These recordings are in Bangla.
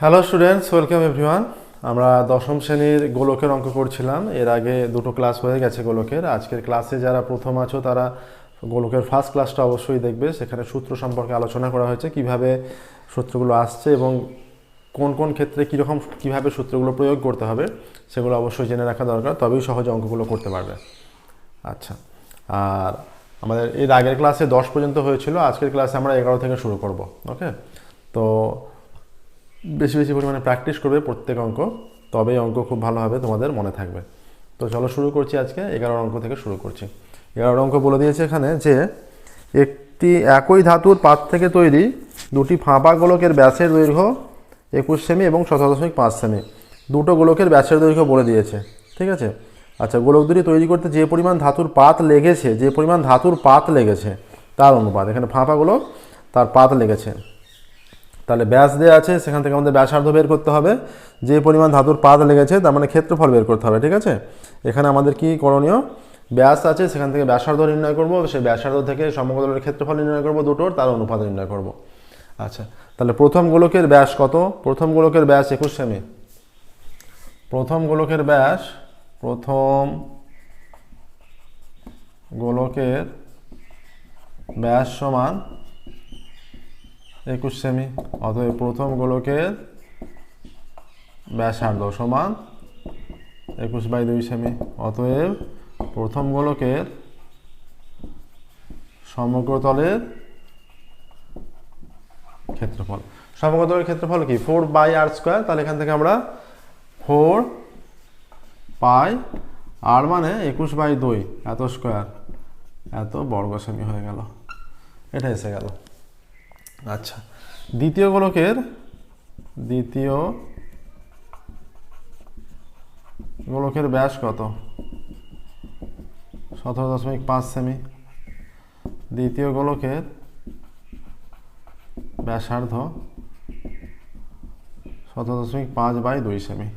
হ্যালো স্টুডেন্টস ওয়েলকাম এভরিওয়ান আমরা দশম শ্রেণির গোলকের অঙ্ক করছিলাম। এর আগে দুটো ক্লাস হয়ে গেছে গোলকের। আজকের ক্লাসে যারা প্রথম আছো, তারা গোলকের ফার্স্ট ক্লাসটা অবশ্যই দেখবে। সেখানে সূত্র সম্পর্কে আলোচনা করা হয়েছে, কীভাবে সূত্রগুলো আসছে এবং কোন কোন ক্ষেত্রে কীরকম, কীভাবে সূত্রগুলো প্রয়োগ করতে হবে, সেগুলো অবশ্যই জেনে রাখা দরকার। তবেই সহজে অঙ্কগুলো করতে পারবে। আচ্ছা আর আমাদের এর আগের ক্লাসে দশ পর্যন্ত হয়েছিল। আজকের ক্লাসে আমরা এগারো থেকে শুরু করব ওকে তো বেশি বেশি পরিমাণে প্র্যাকটিস করবে প্রত্যেক অঙ্ক, তবেই অঙ্ক খুব ভালোভাবে তোমাদের মনে থাকবে। তো চলো শুরু করছি আজকে এগারো অঙ্ক থেকে শুরু করছি। এগারো অঙ্ক বলে দিয়েছে এখানে যে, একটি একই ধাতুর পাত থেকে তৈরি দুটি ফাঁপা গোলকের ব্যাসের দৈর্ঘ্য একুশ সেমি এবং সতেরো দশমিক পাঁচ সেমি। দুটো গোলকের ব্যাসের দৈর্ঘ্য বলে দিয়েছে, ঠিক আছে? আচ্ছা গোলক দুটি তৈরি করতে যে পরিমাণ ধাতুর পাত লেগেছে, যে পরিমাণ ধাতুর পাত লেগেছে, তার অনুপাত। এখানে ফাঁপা গোলক, তার পাত লেগেছে। তাহলে ব্যাস দেওয়া আছে, সেখান থেকে আমাদের ব্যাসার্ধ বের করতে হবে। যে পরিমাণ ধাতুর পাত লেগেছে, তার মানে ক্ষেত্রফল বের করতে হবে, ঠিক আছে? এখানে আমাদের কি করণীয়? ব্যাস আছে, সেখান থেকে ব্যাসার্ধ নির্ণয় করব সেই ব্যাসার্ধ থেকে সমগ্রের ক্ষেত্রফল নির্ণয় করব দুটোর তার অনুপাত নির্ণয় করব। আচ্ছা তাহলে প্রথম গোলকের ব্যাস কত? প্রথম গোলকের ব্যাস একুশ সেমি। প্রথম গোলকের ব্যাস, প্রথম গোলকের ব্যাস সমান একুশ সেমি, অতএব প্রথম গোলকের ব্যাসার্ধ সমান একুশ বাই দুই সেমি। অতএব প্রথম গোলকের সমগ্রতলের ক্ষেত্রফল। সমগ্রতলের ক্ষেত্রফল কি? ফোর বাই আর স্কোয়ার তাহলে এখান থেকে আমরা ফোর পাই আর মানে একুশ বাই দুই, এত স্কোয়ার এত বর্গ সেমি হয়ে গেল। এটা এসে গেল। আচ্ছা। দ্বিতীয় গোলকের দ্বিতীয় গোলকের ব্যাস কত? সতেরো দশমিক পাঁচ সেমি। দ্বিতীয় গোলকের ব্যাসার্ধ সতেরো দশমিক পাঁচ বাই দুই সেমি।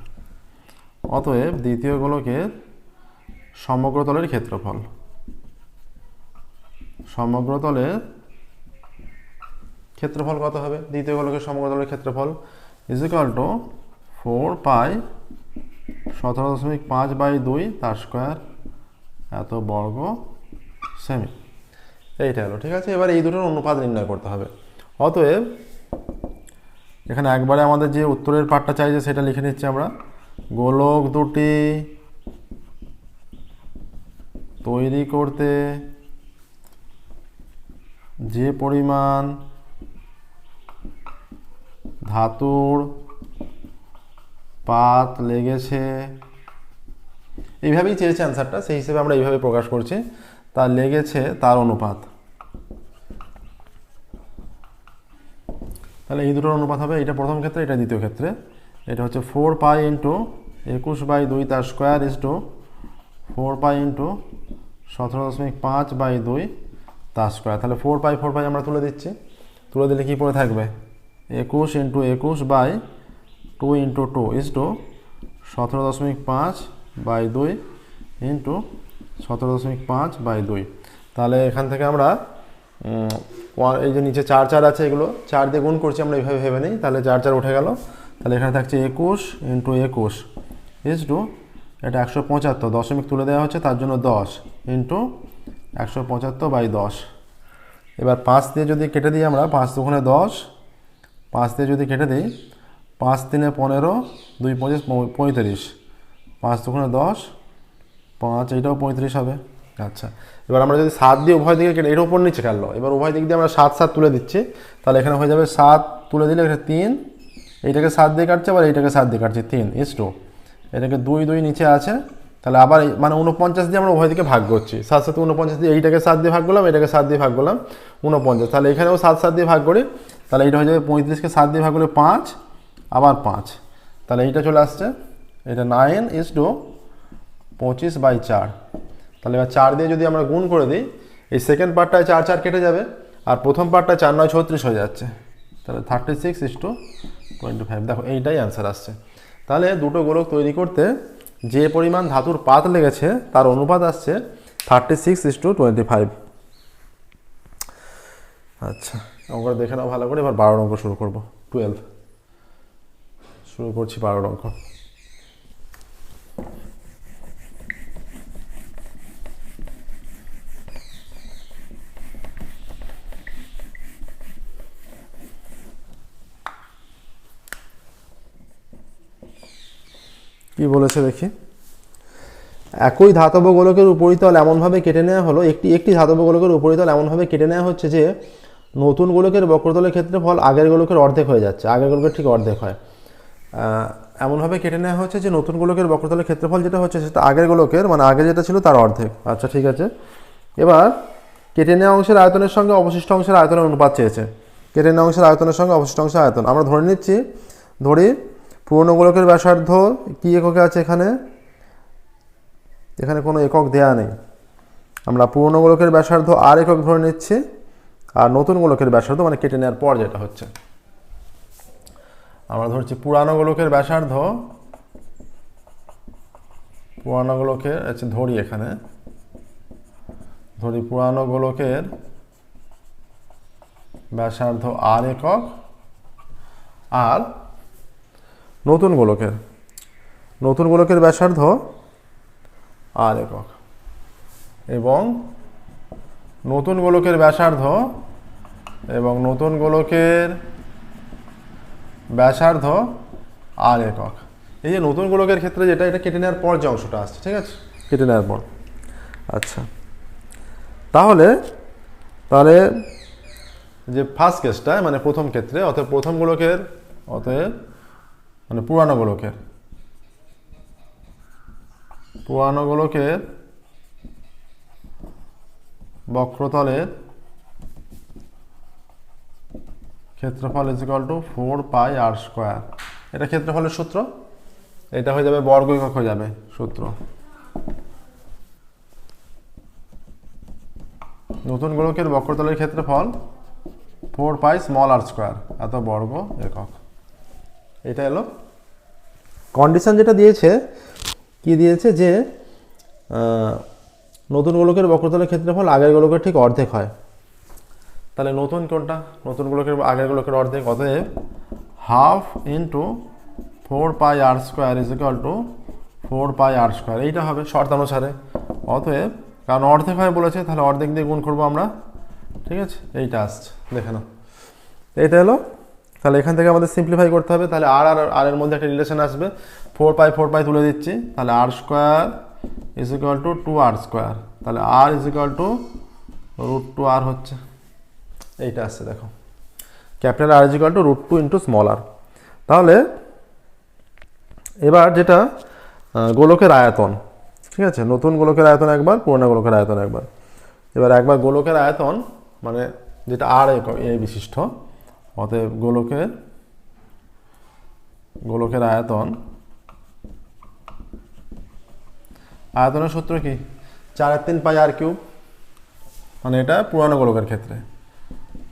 অতএব দ্বিতীয় গোলকের সমগ্রতলের ক্ষেত্রফল। সমগ্রতলের ক্ষেত্রফল কত হবে? দ্বিতীয় গোলকের সমগ্রতলের ক্ষেত্রফল ইজ টু ফোর পাই সতেরো দশমিক পাঁচ বাই দুই তার স্কোয়ার এত বর্গ সেমি এইটা হলো, ঠিক আছে? এবার এই দুটোর অনুপাত নির্ণয় করতে হবে। অতএব এখানে একবারে আমাদের যে উত্তরের পার্টটা চাইছে সেটা লিখে নিচ্ছি আমরা। গোলক দুটি তৈরি করতে যে পরিমাণ ধাতুর পাত লেগেছে। এইভাবেই চেয়েছে অ্যান্সারটা সেই হিসেবে আমরা এইভাবে প্রকাশ করছি। তার লেগেছে তার অনুপাত। তাহলে এই দুটোর অনুপাত হবে এটা প্রথম ক্ষেত্রে এটা দ্বিতীয় ক্ষেত্রে। এটা হচ্ছে ফোর পাই ইন্টু একুশ বাই দুই তার square is to four pi into সতেরো দশমিক পাঁচ বাই দুই তার স্কোয়ার তাহলে ফোর পাই ফোর পাই আমরা তুলে দিচ্ছি। তুলে দিলে কী পড়ে থাকবে? একুশ ইন্টু একুশ by two into two is to সতেরো দশমিক পাঁচ বাই দুই ইন্টু সতেরো দশমিক পাঁচ বাই দুই। তাহলে এখান থেকে আমরা এই যে নিচে চার চার আছে এগুলো, চার দিয়ে গুণ করছি আমরা এইভাবে ভেবে নিই, তাহলে চার চার উঠে গেল। তাহলে এখানে থাকছে একুশ ইন্টু একুশ ইস টু এটা একশো পঁচাত্তর, দশমিক তুলে দেওয়া হচ্ছে, তার জন্য দশ ইন্টু একশো পঁচাত্তর বাই দশ। এবার পাঁচ দিয়ে যদি কেটে দিই আমরা, পাঁচ দুগুণে দশ পাঁচ দিয়ে যদি কেটে দিই, পাঁচ তিনে পনেরো, দুই পঁচিশ পঁয়ত্রিশ। পাঁচ দুগুণে দশ, পাঁচ, এইটাও পঁয়ত্রিশ হবে। আচ্ছা এবার আমরা যদি সাত দিয়ে উভয় দিকে কেটে, এর উপর নিচে কাটলো, এবার উভয় দিক দিয়ে আমরা সাত সাত তুলে দিচ্ছি, তাহলে এখানে হয়ে যাবে সাত তুলে দিলে এখানে তিন, এইটাকে সাত দিয়ে কাটছে, আবার এইটাকে সাত দিয়ে কাটছে, তিন ইস টু এটাকে দুই দুই নিচে আছে, তাহলে আবার মানে উনপঞ্চাশ দিয়ে আমরা উভয় দিকে ভাগ করছি। সাত সাথে উনপঞ্চাশ দিয়ে এইটাকে সাত দিয়ে ভাগ করলাম, এটাকে সাত দিয়ে ভাগ করলাম উনপঞ্চাশ তাহলে এখানেও সাত সাত দিয়ে ভাগ করি তাহলে এইটা হয়ে যাবে পঁয়ত্রিশকে সাত দিয়ে ভাগ করলে পাঁচ, আবার পাঁচ। তাহলে এইটা চলে আসছে। এটা নাইন ইস টু পঁচিশ বাই চার। তাহলে এবার চার দিয়ে যদি আমরা গুণ করে দিই, এই সেকেন্ড পার্টটায় চার চার কেটে যাবে, আর প্রথম পার্টটায় চার, নয়, ছত্রিশ হয়ে যাচ্ছে। তাহলে thirty six is to twenty five দেখো, এইটাই অ্যান্সার আসছে। তাহলে দুটো গোলক তৈরি করতে যে পরিমাণ ধাতুর পাত লেগেছে, তার অনুপাত আসছে thirty six is to twenty five আচ্ছা। অঙ্কটা দেখে নাও ভালো করে, এবার বারো অঙ্ক শুরু করব টুয়েলভ শুরু করছি বারো অঙ্ক। কি বলেছে দেখি? একই ধাতব গোলকের উপরিতল এমনভাবে কেটে নেওয়া হলো, একটি একটি ধাতব গোলকের উপরিতল এমনভাবে কেটে নেওয়া হচ্ছে যে নতুন গোলকের বক্রতলের ক্ষেত্রে ফল আগের গোলকের অর্ধেক হয়ে যাচ্ছে, আগের গোলকের ঠিক অর্ধেক হয়। এমনভাবে কেটে নেওয়া হচ্ছে যে নতুন গোলকের বক্রতলের ক্ষেত্রফল যেটা হচ্ছে সেটা আগের গোলকের মানে আগে যেটা ছিল তার অর্ধেক। আচ্ছা ঠিক আছে। এবার কেটে নেওয়া অংশের আয়তনের সঙ্গে অবশিষ্ট অংশের আয়তনের অনুপাত চেয়েছে। কেটে নেওয়া অংশের আয়তনের সঙ্গে অবশিষ্ট অংশের আয়তন। আমরা ধরে নিচ্ছি, ধরি পুরনো গোলকের ব্যাসার্ধ কী এককে আছে এখানে? এখানে কোনো একক দেয়া নেই। আমরা পুরনো গোলকের ব্যাসার্ধ আর একক ধরে নিচ্ছি। আর নতুন গোলকের ব্যাসার্ধ মানে কেটে নেওয়ার পর যেটা হচ্ছে। আমরা ধরছি পুরানো গোলকের ব্যাসার্ধ। পুরানো গোলকের আচ্ছা ধরি এখানে। ধরি পুরানো গোলকের ব্যাসার্ধ আর একক আর নতুন গোলকের। নতুন গোলকের ব্যাসার্ধ আর একক। এবং নতুন গোলকের ব্যাসার্ধ এবং নতুন গোলকের ব্যাসার্ধ আর একক। এই যে নতুন গোলকের ক্ষেত্রে যেটা, এটা কেটে নেওয়ার পর যে অংশটা আসছে, ঠিক আছে? কেটে নেওয়ার পর। আচ্ছা। তাহলে তাহলে যে ফার্স্ট কেসটা মানে প্রথম ক্ষেত্রে, অতএব প্রথম গোলকের, অতএব মানে পুরানো গোলকের পুরানো গোলকের বক্রতলের ক্ষেত্রফল is equal to four pi r square এটা ক্ষেত্রফলের সূত্র? এটা হয়ে যাবে বর্গ একক হয়ে যাবে সূত্র। নতুন গোলকের বক্রতলের ক্ষেত্রফল four pi small r square এত বর্গ একক। এটা এলো। কন্ডিশন যেটা দিয়েছে, কি দিয়েছে যে নতুন গোলকের বক্রতলের ক্ষেত্রফল আগের গোলকের ঠিক অর্ধেক হয়। তাহলে নতুন কোনটা? নতুন গোলকের আগের গোলকের অর্ধেক। অতএব half into four pi r square is equal to four pi r square এইটা হবে শর্তানুসারে। অতএব কারণ অর্ধেক হয় বলেছে, তাহলে অর্ধেক দিয়ে গুণ করব আমরা। ঠিক আছে? এইটা আসছে। দেখে নাও। এইটা হলো। তাহলে এখান থেকে আমাদের সিম্পলিফাই করতে হবে। তাহলে আর আর আর এর মধ্যে একটা রিলেশন আসবে। ফোর পাই ফোর পাই তুলে দিচ্ছি। তাহলে r square is equal to two r square তাহলে r is equal to root two r হচ্ছে। এইটা আসছে দেখো। Capital r is equal to root two into small r তাহলে এবার যেটা গোলকের আয়তন, ঠিক আছে? নতুন গোলকের আয়তন একবার, পুরোনো গোলকের আয়তন একবার। এবার একবার গোলকের আয়তন মানে যেটা আর এ বিশিষ্ট, অতএব গোলকের গোলকের আয়তন আয়তনের সূত্র কি? চারের তিন পাই আর কিউব। মানে এটা পুরানো গোলকের ক্ষেত্রে।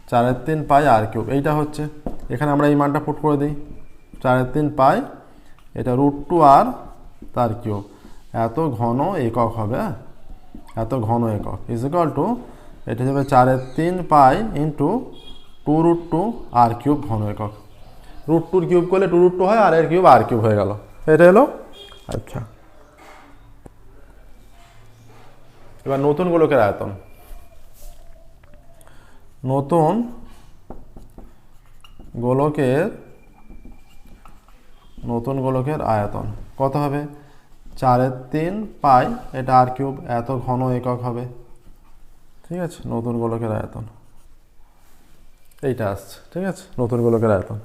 চারের তিন পাই আর কিউব। এইটা হচ্ছে, এখানে আমরা এই মানটা পুট করে দিই। চারের তিন পাই, এটা রুট টু আর তার কিউব। এত ঘন একক হবে হ্যাঁ? এত ঘন একক। ইজ ইকাল টু এটা যাবে চারের তিন pi into two root two r cube ঘন একক। রুট টুর কিউব করলে টু রুট টু হয়, আর এর কিউব আর কিউব হয়ে গেল। এটা এলো আচ্ছা। এবার নতুন গোলকের আয়তন। নতুন গোলকের নতুন গোলকের আয়তন। কত হবে? চারের তিন পাই, এটা আর কিউব, এত ঘন একক হবে। ঠিক আছে? নতুন গোলকের আয়তন। এইটা আসছে, ঠিক আছে? নতুন গোলকের আয়তন।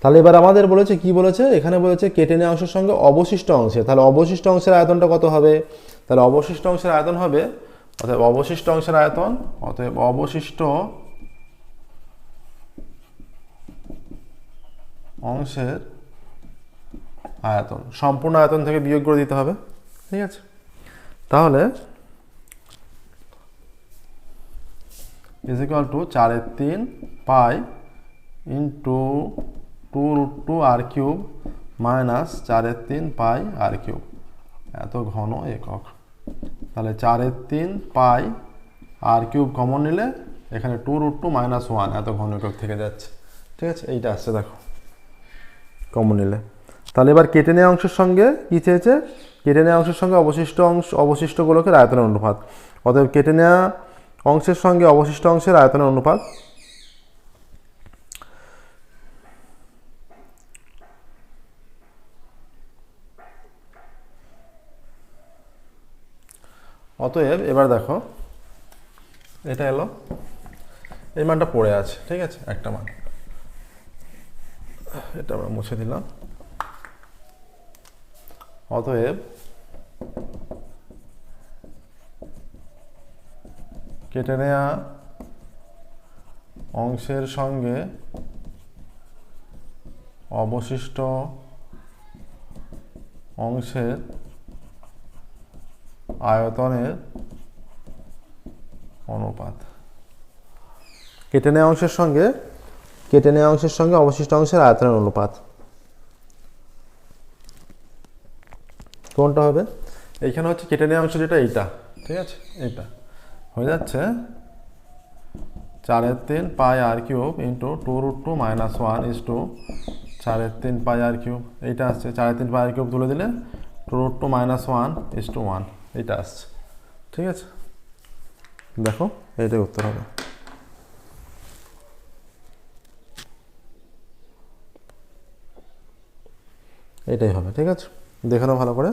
তাহলে এবার আমাদের বলেছে, কি বলেছে? এখানে বলেছে, কেটে নেওয়া অংশের সঙ্গে অবশিষ্ট অংশে তাহলে অবশিষ্ট অংশের আয়তনটা কত হবে? তাহলে অবশিষ্ট অংশের আয়তন হবে, অতএব অবশিষ্ট অংশের আয়তন, অতএব অবশিষ্ট অংশের আয়তন, সম্পূর্ণ আয়তন থেকে বিয়োগ করে দিতে হবে। ঠিক আছে? তাহলে ইজিক্যাল টু চারের তিন pi into two root two r cube minus চারের তিন পাই আর কিউব। এত ঘন একক। তাহলে চারের তিন পাই আর কিউব কমন নিলে এখানে two root two minus one, এত ঘন একক থেকে যাচ্ছে। ঠিক আছে? এইটা আসছে, দেখো। কমন নিলে। তাহলে এবার কেটে নেওয়া অংশের সঙ্গে কী চেয়েছে? কেটে নেওয়া অংশের সঙ্গে অবশিষ্ট অংশ, অবশিষ্টগুলোকে আয়তনের অনুপাত। অতএব কেটে নেওয়া অংশের সঙ্গে অবশিষ্ট অংশের আয়তনের অনুপাত অতএব এবার দেখো, এটা এলো। এই মানটা পড়ে আছে, ঠিক আছে? একটা মান। এটা আমরা মুছে দিলাম। অতএব কেটে নেয়া অংশের সঙ্গে অবশিষ্ট অংশের আয়তনের অনুপাত। কেটে নেওয়া অংশের সঙ্গে, কেটে নেওয়া অংশের সঙ্গে অবশিষ্ট অংশের আয়তনের অনুপাত। কোনটা হবে? এইখানে হচ্ছে কেটে নেওয়া অংশ যেটা এইটা, ঠিক আছে? এইটা। হয়ে যাচ্ছে চারের তিন pi r cube into two root two minus one is to চারের তিন পাই আর কিউব। এইটা আসছে, চারের তিন পাই আর কিউব তুলে দিলে two root two minus one is to one. এইটা আসছে ঠিক আছে? দেখো এইটাই উত্তর হবে। এটাই হবে, ঠিক আছে? দেখে নাও ভালো করে।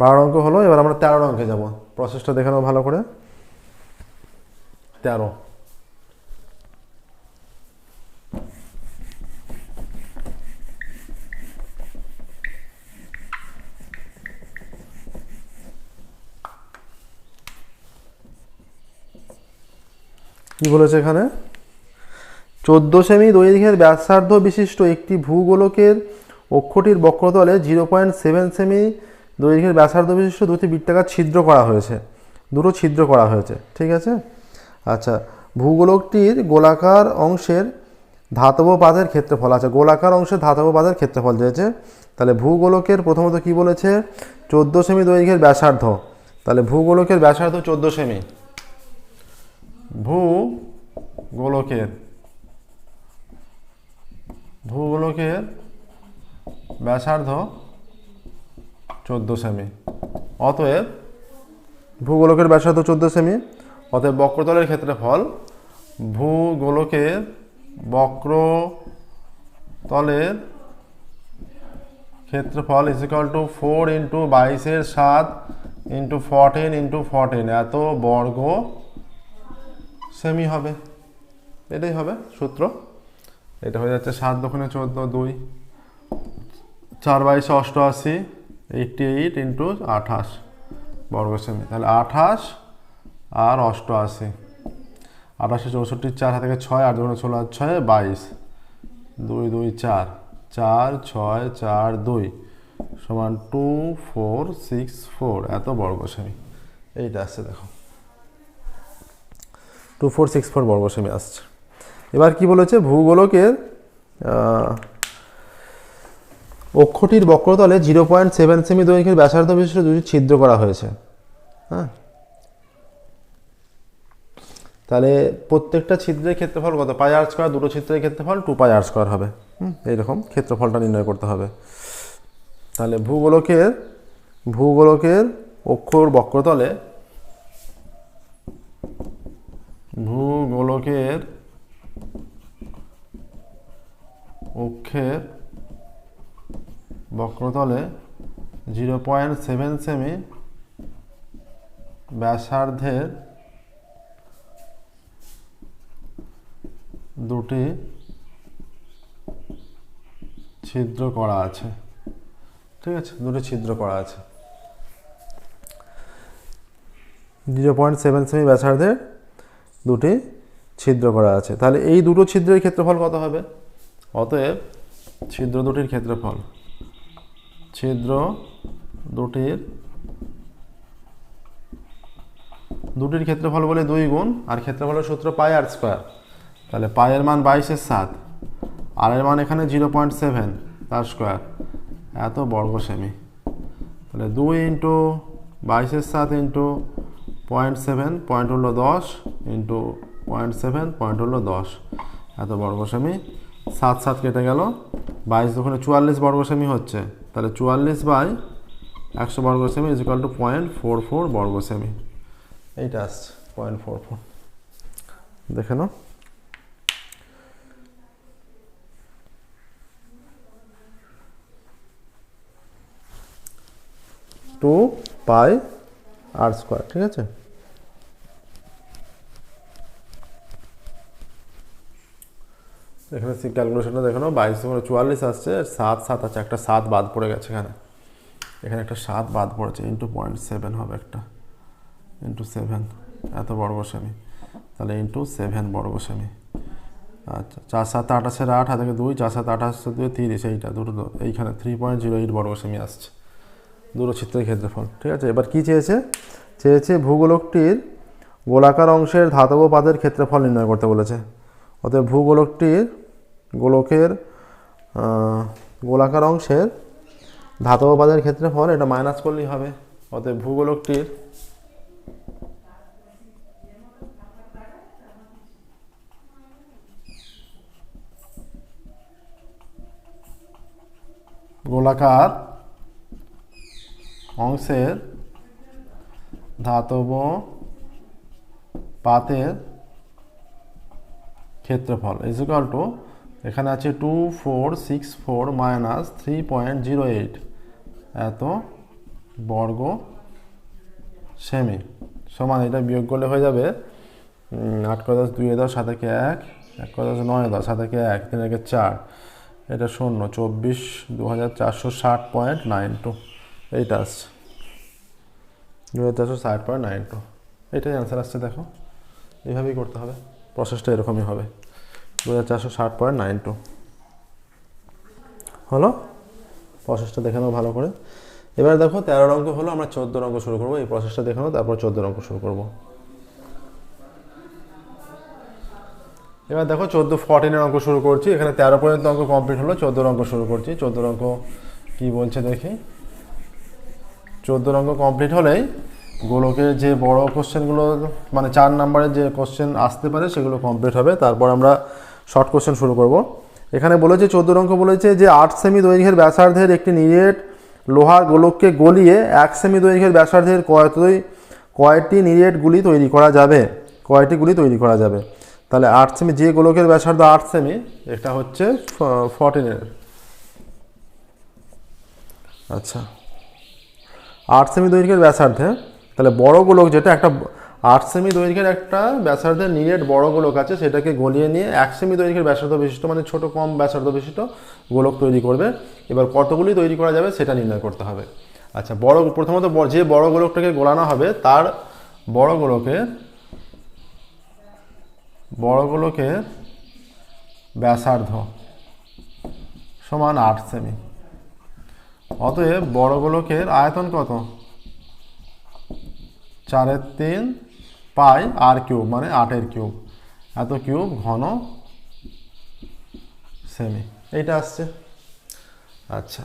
বারো অঙ্ক হলো, এবার আমরা তেরো অঙ্কে যাব। প্রসেসটা দেখে নাও ভালো করে। তেরো। বলেছে এখানে? চোদ্দ সেমি দৈর্ঘ্যের ব্যাসার্ধ বিশিষ্ট একটি ভূগোলকের অক্ষটির বক্রতলে জিরো পয়েন্ট সেভেন সেমি দৈর্ঘ্যের ব্যাসার্ধ বিশিষ্ট দুটি বৃত্তাকার ছিদ্র করা হয়েছে। দুটো ছিদ্র করা হয়েছে, ঠিক আছে? আচ্ছা ভূগোলকটির গোলাকার অংশের ধাতব পাতের ক্ষেত্রফল আচ্ছা গোলাকার অংশের ধাতব পাতের ক্ষেত্রফল দিয়েছে। তাহলে ভূগোলকের প্রথমত কি বলেছে? চোদ্দ সেমি দৈর্ঘ্যের ব্যাসার্ধ। তাহলে ভূগোলকের ব্যাসার্ধ চোদ্দ সেমি। ভূ গোলকের ভূগোলকের ব্যাসার্ধ চোদ্দ সেমি। অতএব ভূগোলকের ব্যাসার্ধ চোদ্দ সেমি, অতএব বক্রতলের ক্ষেত্রফল ভূগোলকের বক্রতলের ক্ষেত্রফল is equal to four into বাইশের সাত ইন্টু ফরটিন ইন্টু ফরটিন এত বর্গ সেমি হবে। এটাই হবে সূত্র। এটা হয়ে যাচ্ছে সাত দক্ষিণে চোদ্দ, দুই, চার বাইশে অষ্টআশি এইটটি এইট ইন্টু আঠাশ বর্গ সেমি। তাহলে আঠাশ আর অষ্টআশি। আঠাশে চৌষট্টি, চার হাতে ছয়, আট দুগুণে ষোলো আর ছয়, বাইশ। দুই দুই, চার। চার, ছয়, চার, দুই সমান টু ফোর সিক্স ফোর এত বর্গ সেমি। এইটা আসছে দেখো। টু ফোর সিক্স ফোর বর্গ সেমি আসছে। এবার কি বলেছে? ভূগোলকের অক্ষটির বক্রতলে জিরো পয়েন্ট সেভেন সেমি দৈর্ঘ্যের ব্যাসার্ধ বিশিষ্ট দুটি ছিদ্র করা হয়েছে। হ্যাঁ? তাহলে প্রত্যেকটা ছিদ্রের ক্ষেত্রফল কত? পাই আর স্কোয়ার দুটো ছিদ্রের ক্ষেত্রফল টু পাই আর স্কোয়ার হবে। এইরকম ক্ষেত্রফলটা নির্ণয় করতে হবে। তাহলে ভূগোলকের ভূগোলকের অক্ষর বক্রতলে ভূগোলকের অক্ষের বক্রতলে জিরো পয়েন্ট সেভেন সেমি ব্যাসার্ধের দুটি ছিদ্র করা আছে। ঠিক আছে? দুটি ছিদ্র করা আছে। জিরো পয়েন্ট সেভেন সেমি ব্যাসার্ধের দুটি ছিদ্র করা আছে। তাহলে এই দুটো ছিদ্রের ক্ষেত্রফল কত হবে? অতএব ছিদ্র দুটির ক্ষেত্রফল, ছিদ্র দুটির দুটির ক্ষেত্রফল বলে দুই গুণ, আর ক্ষেত্রফলের সূত্র পাই আর স্কোয়ার। তাহলে পায়ের মান বাইশের সাত, আর এর মান এখানে জিরো পয়েন্ট সেভেন, তার স্কোয়ার। এত বর্গ সেমি তাহলে দুই ইন্টু বাইশের সাত ইন্টু পয়েন্ট সেভেন, পয়েন্ট হলো দশ ইন্টু পয়েন্ট সেভেন, পয়েন্ট হলো দশ। এত বর্গ সেমি সাত সাত কেটে গেল। বাইশ দোকানে চুয়াল্লিশ বর্গ সেমি হচ্ছে। তাহলে চুয়াল্লিশ বাই একশো বর্গ semi is equal to point four four বর্গ সেমি এইটা আসছে, পয়েন্ট ফোর ফোর। দেখে নাও। টু পাই আর স্কোয়ার ঠিক আছে? এখানে ক্যালকুলেশনটা দেখে নাও, বাইশ করে চুয়াল্লিশ আসছে, সাত সাত আছে, একটা সাত বাদ পড়ে গেছে এখানে। এখানে একটা সাত বাদ পড়েছে ইন্টু পয়েন্ট সেভেন হবে একটা ইন্টু সেভেন এত বর্গ সেমি তাহলে ইন্টু সেভেন বর্গ আচ্ছা চার সাত আঠাশের আট, হাতে দুই, চার সাত আঠাশ দুই তিরিশ এইটা, দুটো এইখানে থ্রি পয়েন্ট জিরো এইট বর্গ আসছে। দুটো চিত্রের ক্ষেত্রফল, ঠিক আছে? এবার কি চেয়েছে? চেয়েছে ভূগোলকটির গোলাকার অংশের ধাতব পাদের ক্ষেত্রফল নির্ণয় করতে বলেছে। অতএব ভূগোলকটির গোলকের গোলাকার অংশের ধাতব পাদের ক্ষেত্রফল এটা মাইনাস করলেই হবে। অতএব ভূগোলকটির গোলাকার অংশের ধাতব পাতের ক্ষেত্রফল ইজ টু এখানে আছে two four six four minus three point zero eight এত বর্গ সেমি সমান, এটা বিয়োগ করলে হয়ে যাবে আট কয় দশ দুই দশ সাত একে, এক দশ নয় দশ সাত একে এক তিন একে চার। এটা শূন্য, চব্বিশ দু হাজার চারশো ষাট পয়েন্ট নাইন টু এইটা আসছে। দু হাজার চারশো ষাট পয়েন্ট নাইন টু এটাই অ্যান্সার আসছে, দেখো। এইভাবেই করতে হবে। প্রসেসটা এরকমই হবে। দু হাজার চারশো ষাট পয়েন্ট নাইন টু। হলো? প্রসেসটা দেখে নাও ভালো করে। এবার দেখো, তেরো অঙ্ক হলো, আমরা চোদ্দ অঙ্ক শুরু করব। এই প্রসেসটা দেখে নাও তারপর চোদ্দ অঙ্ক শুরু করব। এবার দেখো, চোদ্দ ফর্টিনের অঙ্ক শুরু করছি। এখানে তেরো পর্যন্ত অঙ্ক কমপ্লিট হলো চোদ্দোর অঙ্ক শুরু করছি। চোদ্দোর অঙ্ক কী বলছে দেখি? চোদ্দোর অঙ্ক কমপ্লিট হলেই গোলকের যে বড় কোশ্চেনগুলো মানে চার নম্বরের যে কোশ্চেন আসতে পারে, সেগুলো কমপ্লিট হবে। তারপর আমরা শর্ট কোশ্চেন শুরু করব। এখানে বলেছে চোদ্দোর অঙ্ক বলেছে যে, আট সেমি দৈর্ঘ্যের ব্যাসার্ধের একটি নিরেট লোহার গোলককে গলিয়ে এক সেমি দৈর্ঘ্যের ব্যাসার্ধের কয়টি কয়টি নিরেট গুলি তৈরি করা যাবে? কয়টি গুলি তৈরি করা যাবে? তাহলে আট সেমি যে গোলকের ব্যাসার্ধ আট সেমি এটা হচ্ছে ফর্টিনের আচ্ছা। আট সেমি দৈর্ঘ্যের ব্যাসার্ধে, তাহলে বড় গোলক যেটা একটা আট সেমি দৈর্ঘ্যের একটা ব্যাসার্ধের নিরেট বড় গোলক আছে, সেটাকে গলিয়ে নিয়ে এক সেমি দৈর্ঘ্যের ব্যাসার্ধ বিশিষ্ট মানে ছোট কম ব্যাসার্ধ বিশিষ্ট গোলক তৈরি করবে। এবার কতগুলি তৈরি করা যাবে সেটা নির্ণয় করতে হবে। আচ্ছা বড়, প্রথমত যে বড় গোলকটাকে গোলানো হবে, তার বড় গোলকের বড় গোলকের ব্যাসার্ধ সমান আট সেমি। অতএব বড় গোলকের আয়তন কত? চারের তিন পাই আর কিউব মানে আটের কিউব। এত কিউব ঘন সেমি এইটা আসছে। আচ্ছা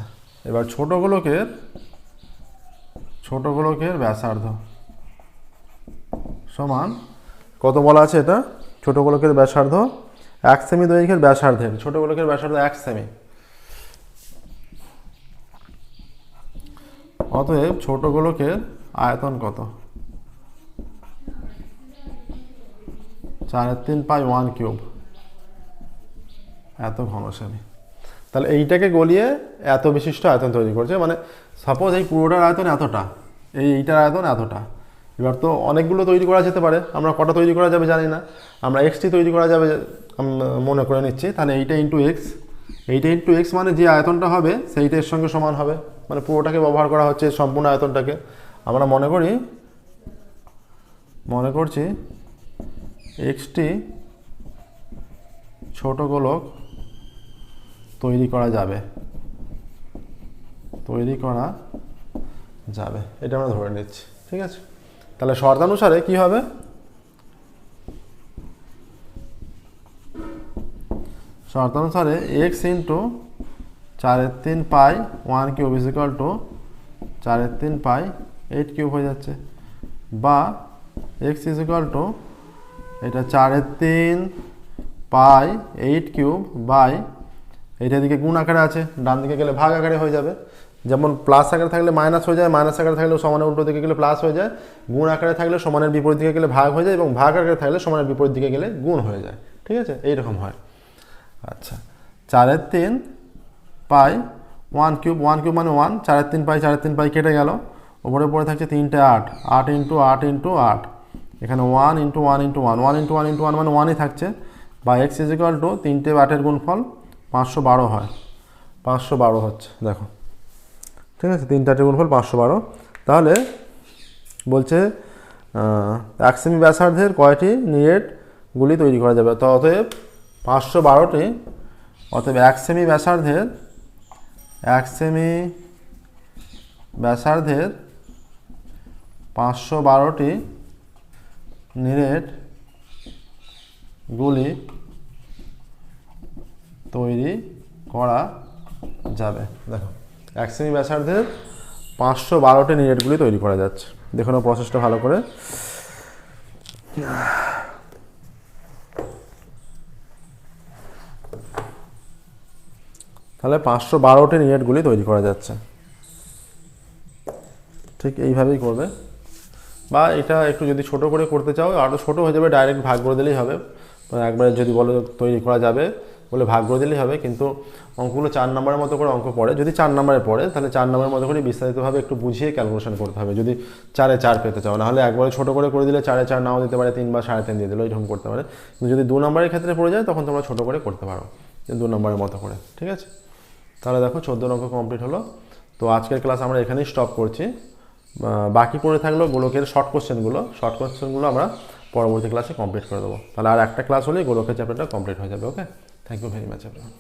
এবার ছোট গোলকের ছোট গোলকের ব্যাসার্ধ সমান, কত বলা আছে এটা? ছোট গোলকের ব্যাসার্ধ এক সেমি দৈর্ঘ্যের ব্যাসার্ধের। ছোট গোলকের ব্যাসার্ধ এক সেমি অতএব ছোট গোলকের আয়তন কত? চারের তিন পাই ওয়ান কিউব এত ঘন সেমি তাহলে এইটাকে গলিয়ে এত বিশিষ্ট আয়তন তৈরি করছে মানে সাপোজ এই পুরোটার আয়তন এতটা, এই এইটার আয়তন এতটা। এবার তো অনেকগুলো তৈরি করা যেতে পারে, আমরা কটা তৈরি করা যাবে জানি না। আমরা এক্সটি তৈরি করা যাবে মনে করে নিচ্ছি। তাহলে এইটা ইন্টু এক্স এইটা ইন্টু এক্স মানে যে আয়তনটা হবে, সেইটা এর সঙ্গে সমান হবে। মানে পুরোটাকে ব্যবহার করা হচ্ছে সম্পূর্ণ আয়তনটাকে। আমরা মনে করি, মনে করছি এক্সটি ছোট গোলক তৈরি করা যাবে। তৈরি করা যাবে। এটা আমরা ধরে নিচ্ছি, ঠিক আছে? তাহলে শর্তানুসারে কি হবে? শর্ত অনুসারে এক্স ইন্টু চারের তিন pi one cube is equal to চারের তিন পাই এইট কিউব হয়ে যাচ্ছে। বা এক্স ইজ ইকাল টু এটা চারের তিন পাই এইট কিউব বাই এইটা দিকে গুণ আকারে আছে, ডান দিকে গেলে ভাগ আকারে হয়ে যাবে। যেমন প্লাস আকারে থাকলে মাইনাস হয়ে যায় মাইনাস আকারে থাকলে সমানের উল্টো দিকে গেলে প্লাস হয়ে যায়, গুণ আকারে থাকলে সমানের বিপরীত দিকে গেলে ভাগ হয়ে যায় এবং ভাগ আকারে থাকলে সমানের বিপরীত দিকে গেলে গুণ হয়ে যায়। ঠিক আছে? এইরকম হয়। আচ্ছা চারের তিন pi one cube one cube মানে ওয়ান চারের তিন পাই, চারের তিন পাই কেটে গেল, ওপরে পড়ে থাকছে তিনটে আট আট ইন্টু আট ইন্টু আট। এখানে one into one into one one into one into one মানে ওয়ানই থাকছে। বা এক্স ইজিক্যাল টু তিনটে আটের গুণফল পাঁচশো বারো হয়। পাঁচশো বারো হচ্ছে, দেখো। ঠিক আছে? তিনটে আটের গুণফল পাঁচশো বারো। তাহলে বলছে এক সেমি ব্যাসার্ধের কয়টি নিরেটগুলি তৈরি করা যাবে? তো অতএব পাঁচশো বারোটি, অতএব এক সেমি ব্যাসার্ধের, এক সেমি ব্যাসার্ধের পাঁচশো বারোটি গুলি তৈরি করা যাবে। দেখো, এক সেমি ব্যাসার্ধের পাঁচশো বারোটি নিরেটগুলি তৈরি করা যাচ্ছে। দেখুন প্রসেসটা ভালো করে। তাহলে পাঁচশো বারোটি নিরেটগুলি তৈরি করা যাচ্ছে। ঠিক এইভাবেই করবে। বা এটা একটু যদি ছোট করে করতে চাও আরও ছোট হয়ে যাবে ডাইরেক্ট ভাগ করে দিলেই হবে। তো একবারে যদি বলো তৈরি করা যাবে বলে ভাগ করে দিলেই হবে, কিন্তু অঙ্কগুলো চার নম্বরের মতো করে অঙ্ক পড়ে। যদি চার নম্বরে পড়ে, তাহলে চার নম্বরের মতো করে বিস্তারিতভাবে একটু বুঝিয়ে ক্যালকুলেশন করতে হবে। যদি চারে চার পেতে চাও, নাহলে একবারে ছোট করে করে দিলে চারে চার নাও দিতে পারে, তিন বা সাড়ে তিন দিয়ে দিলো এরকম করতে পারে। কিন্তু যদি দু নম্বরের ক্ষেত্রে পড়ে যায়, তখন তোমরা ছোট করে করতে পারো দু নম্বরের মতো করে, ঠিক আছে? তাহলে দেখো, চোদ্দ অঙ্ক কমপ্লিট হলো। তো আজকের ক্লাস আমরা এখানেই স্টপ করছি। বাকি পড়ে থাকল গোলকের শর্ট কোশ্চেনগুলো শর্ট কোশ্চেনগুলো আমরা পরবর্তী ক্লাসে কমপ্লিট করে দেবো। তাহলে আর একটা ক্লাস হলেই গোলকের চ্যাপ্টারটা কমপ্লিট হয়ে যাবে okay thank you very much everyone